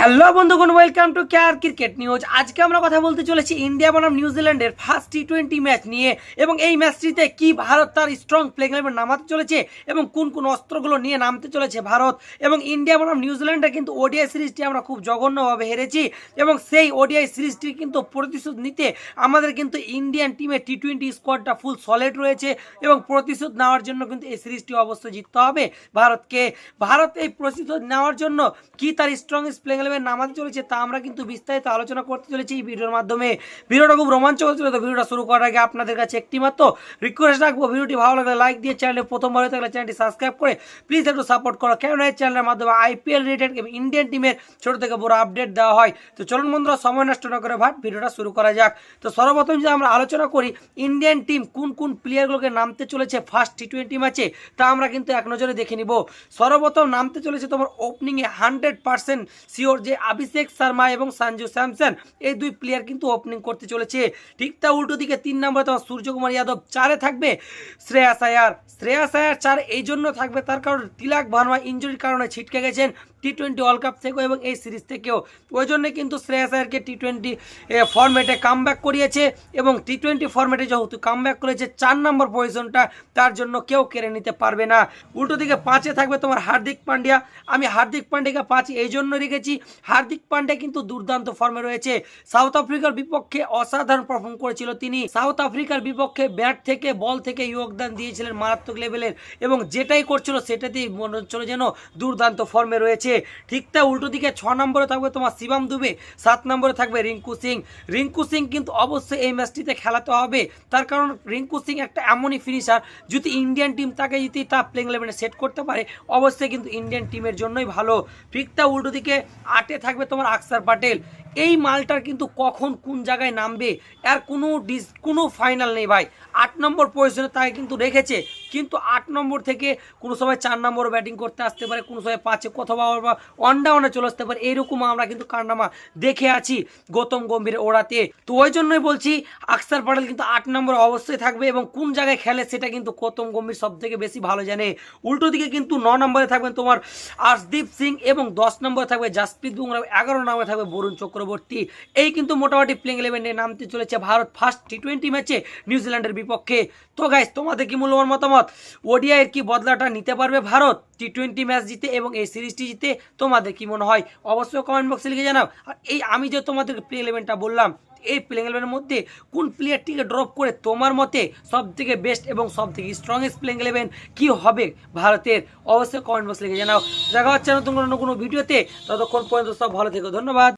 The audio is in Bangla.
হ্যালো বন্ধুগণ welcome to Care Cricket News আজকে আমরা কথা বলতে চলেছি ইন্ডিয়া বনাম নিউজিল্যান্ডের ফার্স্ট টি টোয়েন্টি ম্যাচ নিয়ে এবং এই ম্যাচটিতে কি ভারত তার স্ট্রং প্লেইং ইলেভেন নামাতে চলেছে এবং কোন কোন অস্ত্রগুলো নিয়ে নামতে চলেছে ভারত। এবং ইন্ডিয়া বনাম নিউজিল্যান্ডে কিন্তু ওডিআই সিরিজটি আমরা খুব জঘন্যভাবে হেরেছি এবং সেই ওডিআই সিরিজটি কিন্তু প্রতিশোধ নিতে আমাদের কিন্তু ইন্ডিয়ান টিমের টি টোয়েন্টি স্কোয়াডটা ফুল সলিড রয়েছে এবং প্রতিশোধ নেওয়ার জন্য কিন্তু এই সিরিজটি অবশ্যই জিততে হবে ভারতকে। ভারত এই প্রতিশোধ নেওয়ার জন্য কি তার স্ট্রংগেস্ট প্লেইং ইলেভেন নামাতে চলেছে, তা আমরা কিন্তু বিস্তারিত আলোচনা করতে চলেছি এই ভিডিওর মাধ্যমে। ভিডিওটা খুব রোমাঞ্চকর ছিল তো ভিডিওটা শুরু করার আগে আপনাদের কাছে একটি মাত্র রিকোয়েস্ট রাখব, ভিডিওটি ভালো লাগলে লাইক দিয়ে চ্যানেলে প্রথমবার হয়ে থাকলে চ্যানেলটি সাবস্ক্রাইব করে প্লিজ একটু সাপোর্ট করো। কেননা এই চ্যানেলের মাধ্যমে আইপিএল রিলেটেড এবং ইন্ডিয়ান টিমের ছোট থেকে বড় আপডেট দেওয়া হয়। তো চলুন বন্ধুরা, সময় নষ্ট না করে ভাট, ভিডিওটা শুরু করা যাক। তো সর্বপ্রথম যদি আমরা আলোচনা করি ইন্ডিয়ান টিম কোন কোন প্লেয়ারগুলোকে নামতে চলেছে ফার্স্ট টি টোয়েন্টি ম্যাচে তা আমরা কিন্তু এক নজরে দেখে নিব। সর্বপ্রথম নামতে চলেছে তোমার ওপেনিংয়ে হান্ড্রেড পার্সেন্ট শিওর যে অভিষেক শর্মা এবং সঞ্জু স্যামসন, এই দুই প্লেয়ার কিন্তু ওপেনিং করতে চলেছে। ঠিক তা উল্টো দিকে তিন নম্বরে তোমার সূর্যকুমার যাদব চারে থাকবে শ্রেয়াস আয়ার শ্রেয়াস আয়ার চার এই জন্য থাকবে তার কারণ তিলাক ভার্মা ইঞ্জুরির কারণে ছিটকে গেছেন। টি টোয়েন্টি ওয়ার্ল্ড কাপ থেকেও এবং এই সিরিজ থেকেও। ওই জন্য কিন্তু শ্রেয়াস আয়ারকে টি টোয়েন্টি ফর্মেটে কাম করিয়েছে এবং টি টোয়েন্টি ফর্মেটে যেহেতু কাম করেছে, চার নম্বর পজিশনটা তার জন্য কেউ কেড়ে নিতে পারবে না। উল্টো দিকে পাঁচে থাকবে তোমার হার্দিক পান্ডিয়া। আমি হার্দিক পান্ডিয়াকে পাঁচ এই জন্য রেখেছি। হার্দিক পান্ডিয়া কিন্তু দুর্দান্ত ফর্মে রয়েছে। সাউথ আফ্রিকার বিপক্ষে অসাধারণ পারফর্ম করেছিল তিনি। সাউথ আফ্রিকার বিপক্ষে ব্যাট থেকে বল থেকে যোগদান দিয়েছিলেন মারাত্মক লেভেলের এবং যেটাই করছিল সেটাতেই মনে হচ্ছিল যেন দুর্দান্ত ফর্মে রয়েছে। ঠিক তা উল্টো দিকে ছ নম্বরে থাকবে তোমার শিবাম দুবে, সাত নম্বরে থাকবে রিঙ্কু সিং। রিঙ্কু সিং কিন্তু অবশ্যই এই ম্যাচটিতে খেলাতে হবে। তার কারণ রিঙ্কু সিং একটা এমনই ফিনিশার যদি ইন্ডিয়ান টিম তাকে যদি তার প্লেইং ইলেভেনে সেট করতে পারে, অবশ্যই কিন্তু ইন্ডিয়ান টিমের জন্যই ভালো। ঠিক তা উল্টো দিকে আটে থাকবে তোমার আকসার পাটেল। এই মালটার কিন্তু কখন কোন জায়গায় নামবে? আর কোনো ডিস, কোনো ফাইনাল নেই ভাই। আট নম্বর পজিশনে তাকে কিন্তু রেখেছে। কিন্তু আট নম্বর থেকে কোনো সময় চার নম্বর ব্যাটিং করতে আসতে পারে, কোনো সময় পাঁচে কোথাও বা ওয়ান ডাউনে চলে আসতে পারে। এরকম আমরা কিন্তু কান্নামা দেখে আছি গৌতম গম্ভীর ওড়াতে। তো ওই জন্যই বলছি, আকসার পাটেল কিন্তু আট নম্বর অবশ্যই থাকবে এবং কোন জায়গায় খেলে সেটা কিন্তু গৌতম গম্ভীর সব থেকে বেশি ভালো জানে। উল্টো দিকে কিন্তু ন নম্বরে থাকবেন তোমার আর্শদীপ সিং এবং দশ নম্বরে থাকবে জাসপ্রীত বুমরা এগারো নম্বরে থাকবে বরুণ চক্রবর্তী। এই কিন্তু মোটামুটি প্লেইং ইলেভেনে নামতে চলেছে ভারত ফার্স্ট টি টোয়েন্টি ম্যাচে নিউজিল্যান্ডের বিপক্ষে। তো গাইস তোমাদের কি মূল্যবান মতামত? ওডিআইয়ের কি বদলাটা নিতে পারবে ভারত? টি টোয়েন্টি ম্যাচ জিতে এবং এই সিরিজটি জিতে তোমাদের কি মনে হয়? অবশ্যই কমেন্ট বক্সে লিখে জানাও। আর এই আমি যে তোমাদের প্লে ইলেভেনটা বললাম, এই প্লেইং ইলেভেনের মধ্যে কোন প্লেয়ারটিকে ড্রপ করে তোমার মতে সব থেকে বেস্ট এবং সব থেকে স্ট্রংগেস্ট প্লেইং ইলেভেন কি হবে ভারতের? অবশ্যই কমেন্ট বক্সে লিখে জানাও। দেখা হচ্ছে নতুন কোনো ভিডিওতে। ততক্ষণ পর্যন্ত সব ভালো থেকো। ধন্যবাদ।